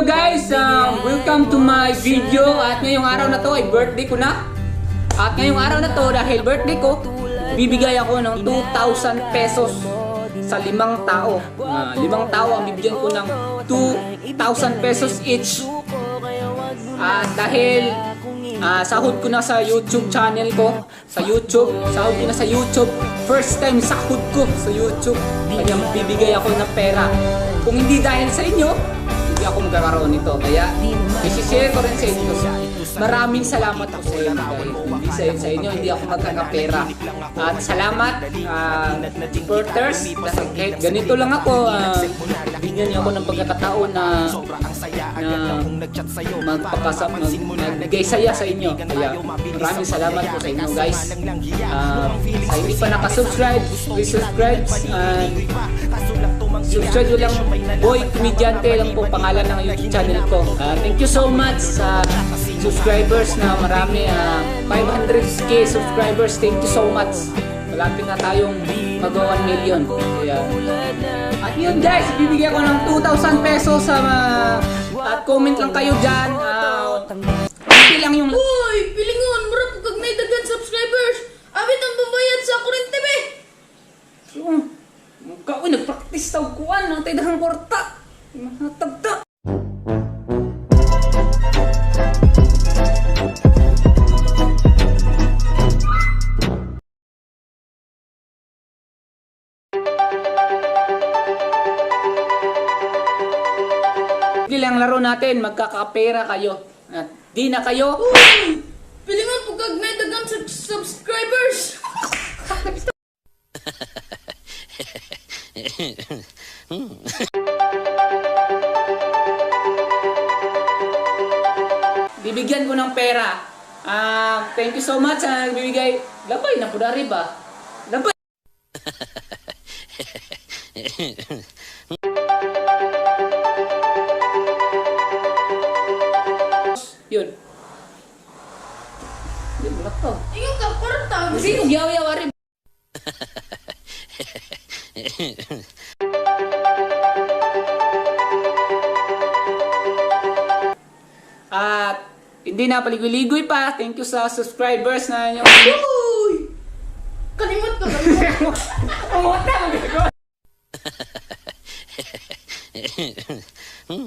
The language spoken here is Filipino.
Hello guys! Um, welcome to my video at ngayong araw na to ay birthday ko na. At ngayong araw na to dahil birthday ko, bibigay ako ng 2,000 pesos sa limang tao. Ah, limang tao ang bibigyan ko ng 2,000 pesos each. At dahil ah, sahod ko na sa YouTube channel ko, sa YouTube, sahod ko na sa YouTube, first time sahod ko sa YouTube, kaya bibigay ako ng pera. Kung hindi dahil sa inyo, hindi ako magkakaroon nito. Kaya, isi-share ko rin sa inyo. Maraming salamat po sa inyo hindi sa, sa inyo, hindi ako magkakapera. At salamat, uh, supporters, kahit ganito lang ako, ah, bigyan niyo ako ng pagkakataon na na magpakasap, mag, magbigay saya sa inyo. Kaya maraming salamat po sa inyo guys. Ah, sa hindi pa nakasubscribe, please subscribe. And subscribe nyo lang, Boy Comediante lang po pangalan ng YouTube channel ko. Ah, thank you so much sa subscribers na marami. ah, 500k subscribers. Thank you so much. Malapit na tayong mag 1 million. Kaya, at yun guys, bibigyan ko ng 2,000 pesos sa mga- at comment lang kayo dyan. Uh, lang yung Uy, pilingon, mura po kag may dagan subscribers. Abit ang pambayad sa kuryente be. yung mukha ko sa kuan ng tidahang korta. Matagta. Hindi lang laro natin, magkakapera kayo. At di na kayo. Uy, pilingon po kag may dagan sub- subscribers. bibigyan ko ng pera. Ah, thank you so much sa nagbibigay. Labay na po na rin ba? Labay. Yun. Yun, wala to. Ingon ka. Kasi yung yaw-yaw rin. At hindi na paligoy-ligoy pa. Thank you sa subscribers na yung... Uy! Kalimot ko kalimot. Umuta mo